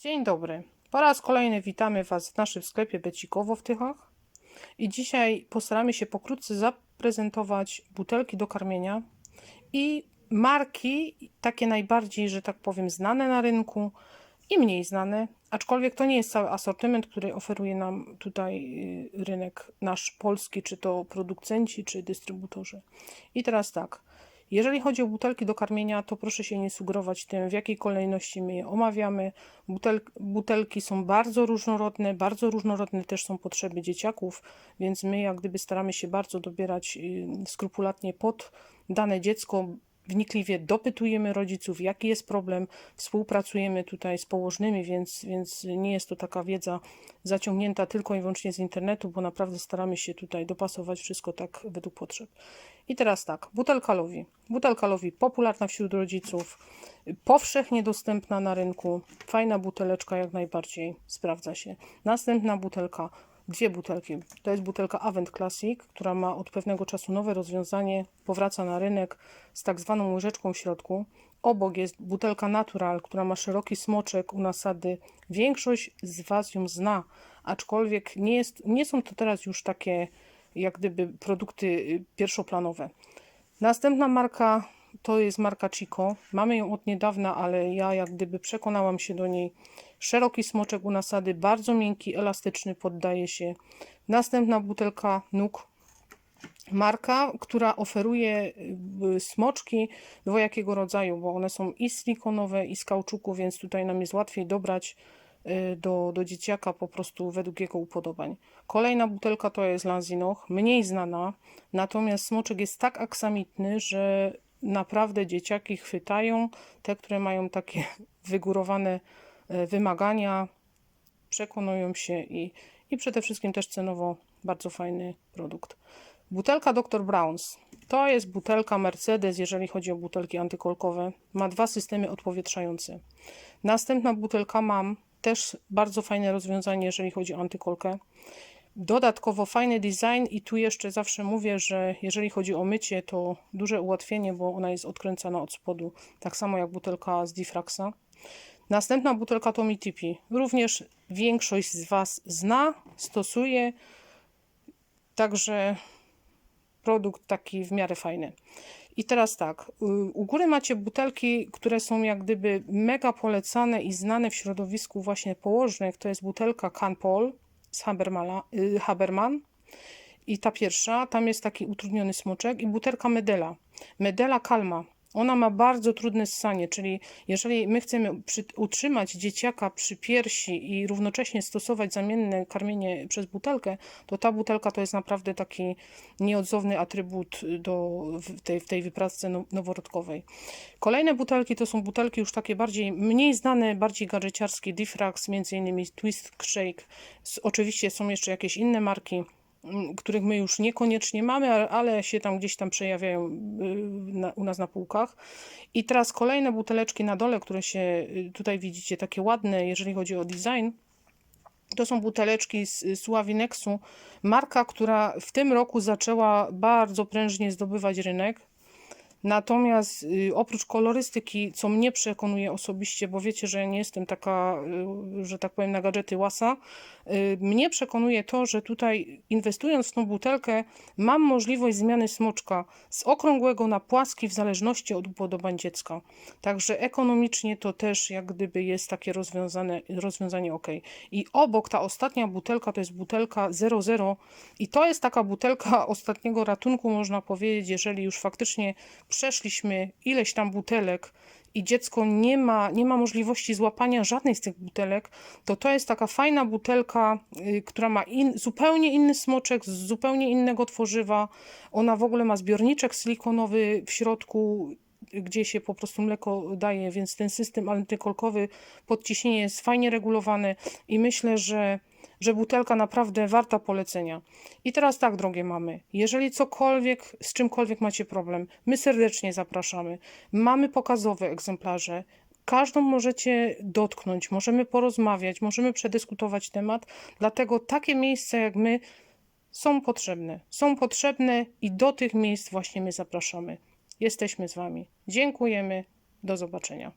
Dzień dobry. Po raz kolejny witamy Was w naszym sklepie Becikowo w Tychach. I dzisiaj postaramy się pokrótce zaprezentować butelki do karmienia i marki, takie najbardziej, że tak powiem, znane na rynku i mniej znane, aczkolwiek to nie jest cały asortyment, który oferuje nam tutaj y, rynek nasz polski, czy to producenci, czy dystrybutorzy. I teraz tak. Jeżeli chodzi o butelki do karmienia, to proszę się nie sugerować tym, w jakiej kolejności my je omawiamy. Butel, butelki są bardzo różnorodne, bardzo różnorodne też są potrzeby dzieciaków, więc my jak gdyby staramy się bardzo dobierać y, skrupulatnie pod dane dziecko. Wnikliwie dopytujemy rodziców, jaki jest problem, współpracujemy tutaj z położnymi, więc, więc nie jest to taka wiedza zaciągnięta tylko i wyłącznie z internetu, bo naprawdę staramy się tutaj dopasować wszystko tak według potrzeb. I teraz tak, butelka Lowi. Butelka Lowi popularna wśród rodziców, powszechnie dostępna na rynku, fajna buteleczka jak najbardziej, sprawdza się. Następna butelka, dwie butelki. To jest butelka Avent Classic, która ma od pewnego czasu nowe rozwiązanie, powraca na rynek z tak zwaną łyżeczką w środku. Obok jest butelka Natural, która ma szeroki smoczek u nasady. Większość z Was ją zna, aczkolwiek nie, jest, nie są to teraz już takie jak gdyby produkty y, pierwszoplanowe. Następna marka to jest marka Chico. Mamy ją od niedawna, ale ja jak gdyby przekonałam się do niej. Szeroki smoczek u nasady, bardzo miękki, elastyczny, poddaje się. Następna butelka Nuk. Marka, która oferuje y, smoczki dwojakiego rodzaju, bo one są i silikonowe, i z kauczuku, więc tutaj nam jest łatwiej dobrać y, do, do dzieciaka po prostu według jego upodobań. Kolejna butelka to jest Lanzinoch, mniej znana, natomiast smoczek jest tak aksamitny, że naprawdę dzieciaki chwytają te, które mają takie wygórowane wymagania, przekonują się i, i przede wszystkim też cenowo bardzo fajny produkt. Butelka Dr. Browns. To jest butelka Mercedes, jeżeli chodzi o butelki antykolkowe. Ma dwa systemy odpowietrzające. Następna butelka mam też bardzo fajne rozwiązanie, jeżeli chodzi o antykolkę. Dodatkowo fajny design i tu jeszcze zawsze mówię, że jeżeli chodzi o mycie, to duże ułatwienie, bo ona jest odkręcana od spodu, tak samo jak butelka z Diffraxa. Następna butelka to Mitipi. Również większość z Was zna, stosuje, także produkt taki w miarę fajny. I teraz tak, y, u góry macie butelki, które są jak gdyby mega polecane i znane w środowisku właśnie położnych. To jest butelka Canpol z y, Haberman. I ta pierwsza, tam jest taki utrudniony smoczek i butelka Medela. Medela Kalma. Ona ma bardzo trudne ssanie, czyli jeżeli my chcemy przy, utrzymać dzieciaka przy piersi i równocześnie stosować zamienne karmienie przez butelkę, to ta butelka to jest naprawdę taki nieodzowny atrybut do, w, tej, w tej wyprawce no- noworodkowej. Kolejne butelki to są butelki już takie bardziej, mniej znane, bardziej gadżeciarskie, Diffrax, między innymi Twist Shake. Oczywiście są jeszcze jakieś inne marki, których my już niekoniecznie mamy, ale, się tam gdzieś tam przejawiają y, u nas na półkach. I teraz kolejne buteleczki na dole, które się y, tutaj widzicie, takie ładne, jeżeli chodzi o design. To są buteleczki z Sławinexu, marka, która w tym roku zaczęła bardzo prężnie zdobywać rynek. Natomiast y, oprócz kolorystyki, co mnie przekonuje osobiście, bo wiecie, że ja nie jestem taka, y, że tak powiem, na gadżety łasa, y, mnie przekonuje to, że tutaj inwestując w tą butelkę, mam możliwość zmiany smoczka z okrągłego na płaski w zależności od upodobań dziecka. Także ekonomicznie to też jak gdyby jest takie rozwiązane, rozwiązanie ok. I obok ta ostatnia butelka to jest butelka 00 i to jest taka butelka ostatniego ratunku, można powiedzieć, jeżeli już faktycznie przeszliśmy ileś tam butelek i dziecko nie ma, nie ma możliwości złapania żadnej z tych butelek, to to jest taka fajna butelka, y, która ma in, zupełnie inny smoczek z zupełnie innego tworzywa. Ona w ogóle ma zbiorniczek silikonowy w środku, gdzie się po prostu mleko daje, więc ten system antykolkowy, podciśnienie jest fajnie regulowane i myślę, że że butelka naprawdę warta polecenia. I teraz tak, drogie mamy, jeżeli cokolwiek, z czymkolwiek macie problem, my serdecznie zapraszamy. Mamy pokazowe egzemplarze. Każdą możecie dotknąć, możemy porozmawiać, możemy przedyskutować temat, dlatego takie miejsca jak my są potrzebne. Są potrzebne i do tych miejsc właśnie my zapraszamy. Jesteśmy z Wami. Dziękujemy. Do zobaczenia.